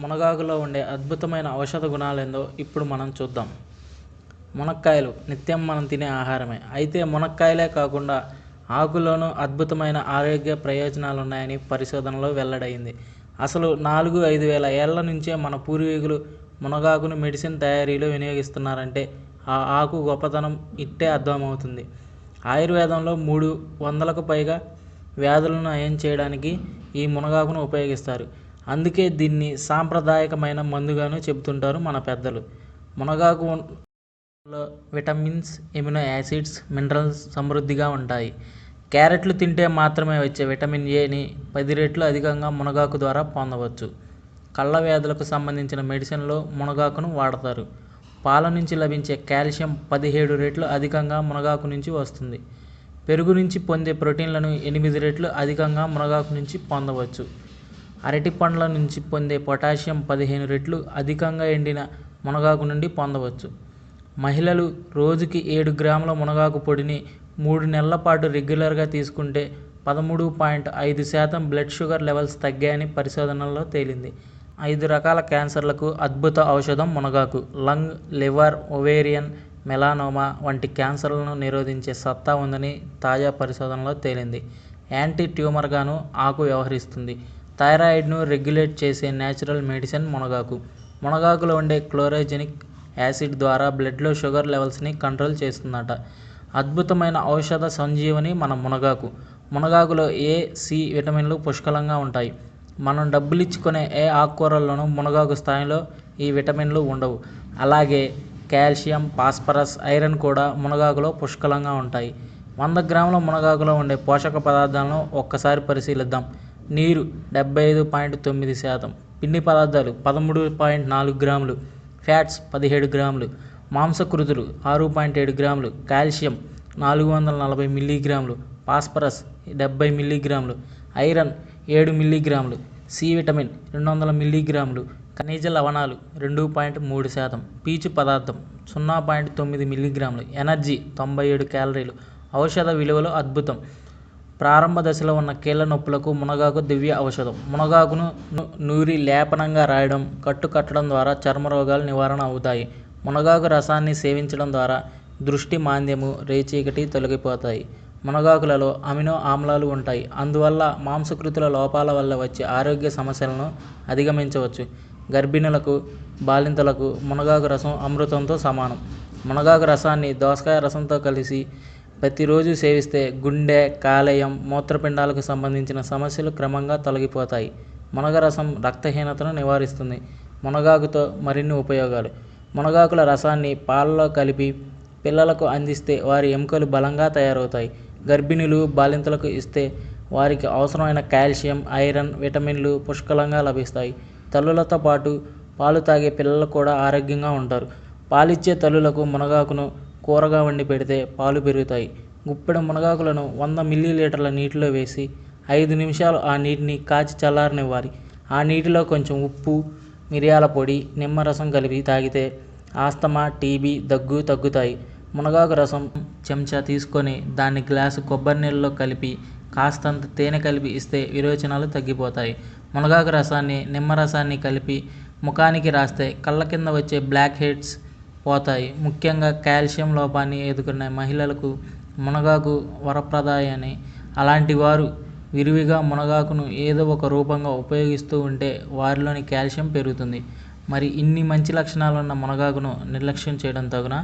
మునగాకులో ఉండే అద్భుతమైన ఔషధ గుణాలేందో ఇప్పుడు మనం చూద్దాం. మునక్కాయలు నిత్యం మనం తినే ఆహారమే. అయితే మునక్కాయలే కాకుండా ఆకులోనూ అద్భుతమైన ఆరోగ్య ప్రయోజనాలు ఉన్నాయని పరిశోధనలో వెల్లడైంది. అసలు నాలుగు ఐదు వేల ఏళ్ళ నుంచే మన పూర్వీకులు మునగాకును మెడిసిన్ తయారీలో వినియోగిస్తున్నారంటే ఆ ఆకు గొప్పతనం ఇట్టే అర్థమవుతుంది. ఆయుర్వేదంలో మూడు వందలకు పైగా వ్యాధులను నయం చేయడానికి ఈ మునగాకును ఉపయోగిస్తారు. అందుకే దీన్ని సాంప్రదాయకమైన మందుగాను చెబుతుంటారు మన పెద్దలు. మునగాకు లో విటమిన్స్ ఎమినో యాసిడ్స్ మినరల్స్ సమృద్ధిగా ఉంటాయి. క్యారెట్లు తింటే మాత్రమే వచ్చే విటమిన్ ఏని పది రెట్లు అధికంగా మునగాకు ద్వారా పొందవచ్చు. కళ్ళ వ్యాధులకు సంబంధించిన మెడిసిన్లో మునగాకును వాడతారు. పాల నుంచి లభించే కాల్షియం పదిహేడు రెట్లు అధికంగా మునగాకు నుంచి వస్తుంది. పెరుగు నుంచి పొందే ప్రోటీన్లను ఎనిమిది రెట్లు అధికంగా మునగాకు నుంచి పొందవచ్చు. అరటి పండ్ల నుంచి పొందే పొటాషియం పదిహేను రెట్లు అధికంగా ఎండిన మునగాకు నుండి పొందవచ్చు. మహిళలు రోజుకి ఏడు గ్రాముల మునగాకు పొడిని మూడు నెలల పాటు రెగ్యులర్గా తీసుకుంటే పదమూడు పాయింట్ ఐదు శాతం బ్లడ్ షుగర్ లెవెల్స్ తగ్గాయని పరిశోధనల్లో తేలింది. ఐదు రకాల క్యాన్సర్లకు అద్భుత ఔషధం మునగాకు. లంగ్ లివర్ ఒవేరియన్ మెలానోమా వంటి క్యాన్సర్లను నిరోధించే సత్తా ఉందని తాజా పరిశోధనలో తేలింది. యాంటీ ట్యూమర్గాను ఆకు వ్యవహరిస్తుంది. థైరాయిడ్ను రెగ్యులేట్ చేసే నేచురల్ మెడిసిన్ మునగాకు. మునగాకులో ఉండే క్లోరోజెనిక్ యాసిడ్ ద్వారా బ్లడ్లో షుగర్ లెవెల్స్ని కంట్రోల్ చేస్తుందట. అద్భుతమైన ఔషధ సంజీవని మన మునగాకు. మునగాకులో ఏ సి విటమిన్లు పుష్కలంగా ఉంటాయి. మనం డబ్బులు ఇచ్చుకునే ఏ ఆకుకూరల్లోనూ మునగాకు స్థాయిలో ఈ విటమిన్లు ఉండవు. అలాగే కాల్షియం ఫాస్ఫరస్ ఐరన్ కూడా మునగాకులో పుష్కలంగా ఉంటాయి. వంద గ్రాముల మునగాకులో ఉండే పోషక పదార్థాలను ఒక్కసారి పరిశీలిద్దాం. నీరు డెబ్బై ఐదు పాయింట్ తొమ్మిది శాతం పిండి పదార్థాలు పదమూడు పాయింట్ నాలుగు గ్రాములు ఫ్యాట్స్ పదిహేడు గ్రాములు మాంసకృతులు ఆరు పాయింట్ ఏడు గ్రాములు కాల్షియం నాలుగు వందల నలభై మిల్లీగ్రాములు ఫాస్ఫరస్ డెబ్బై మిల్లీగ్రాములు ఐరన్ ఏడు మిల్లీగ్రాములు సి విటమిన్ రెండు వందల మిల్లీగ్రాములు ఖనిజ లవణాలు రెండు పాయింట్ మూడు శాతం పీచు పదార్థం సున్నా పాయింట్ తొమ్మిది మిల్లీగ్రాములు ఎనర్జీ తొంభై ఏడు క్యాలరీలు. ఔషధ విలువలు అద్భుతం. ప్రారంభ దశలో ఉన్న కీళ్ళ నొప్పులకు మునగాకు దివ్య ఔషధం. మునగాకును నూరి లేపనంగా రాయడం కట్టు కట్టడం ద్వారా చర్మ రోగాలు నివారణ అవుతాయి. మునగాకు రసాన్ని సేవించడం ద్వారా దృష్టి మాంద్యము రేచీకటి తొలగిపోతాయి. మునగాకులలో అమినో ఆమ్లాలు ఉంటాయి. అందువల్ల మాంసకృతుల లోపాల వల్ల వచ్చే ఆరోగ్య సమస్యలను అధిగమించవచ్చు. గర్భిణులకు బాలింతలకు మునగాకు రసం అమృతంతో సమానం. మునగాకు రసాన్ని దోసకాయ రసంతో కలిసి ప్రతిరోజు సేవిస్తే గుండె కాలేయం మూత్రపిండాలకు సంబంధించిన సమస్యలు క్రమంగా తొలగిపోతాయి. మునగ రసం రక్తహీనతను నివారిస్తుంది. మునగాకుతో మరిన్ని ఉపయోగాలు. మునగాకుల రసాన్ని పాలలో కలిపి పిల్లలకు అందిస్తే వారి ఎముకలు బలంగా తయారవుతాయి. గర్భిణులు బాలింతలకు ఇస్తే వారికి అవసరమైన కాల్షియం ఐరన్ విటమిన్లు పుష్కలంగా లభిస్తాయి. తల్లులతో పాటు పాలు తాగే పిల్లలు కూడా ఆరోగ్యంగా ఉంటారు. పాలిచ్చే తల్లులకు మునగాకును కూరగా వండి పెడితే పాలు పెరుగుతాయి. గుప్పెడు మునగాకులను వంద మిల్లీ లీటర్ల నీటిలో వేసి ఐదు నిమిషాలు ఆ నీటిని కాచి చల్లారనివ్వాలి. ఆ నీటిలో కొంచెం ఉప్పు మిరియాల పొడి నిమ్మరసం కలిపి తాగితే ఆస్తమా టీబీ దగ్గు తగ్గుతాయి. మునగాకు రసం చెంచా తీసుకొని దాన్ని గ్లాసు కొబ్బరి నీళ్ళలో కలిపి కాస్తంత తేనె కలిపి ఇస్తే విరోచనాలు తగ్గిపోతాయి. మునగాకు రసాన్ని నిమ్మరసాన్ని కలిపి ముఖానికి రాస్తే కళ్ళ కింద వచ్చే బ్లాక్ హెడ్స్ పోతాయి. ముఖ్యంగా కాల్షియం లోపాన్ని ఎదుర్కొనే మహిళలకు మునగాకు వరప్రదాయని అలాంటి వారు విరివిగా మునగాకును ఏదో ఒక రూపంగా ఉపయోగిస్తూ ఉంటే వారిలోని కాల్షియం పెరుగుతుంది. మరి ఇన్ని మంచి లక్షణాలున్న మునగాకును నిర్లక్ష్యం చేయడం తగునా?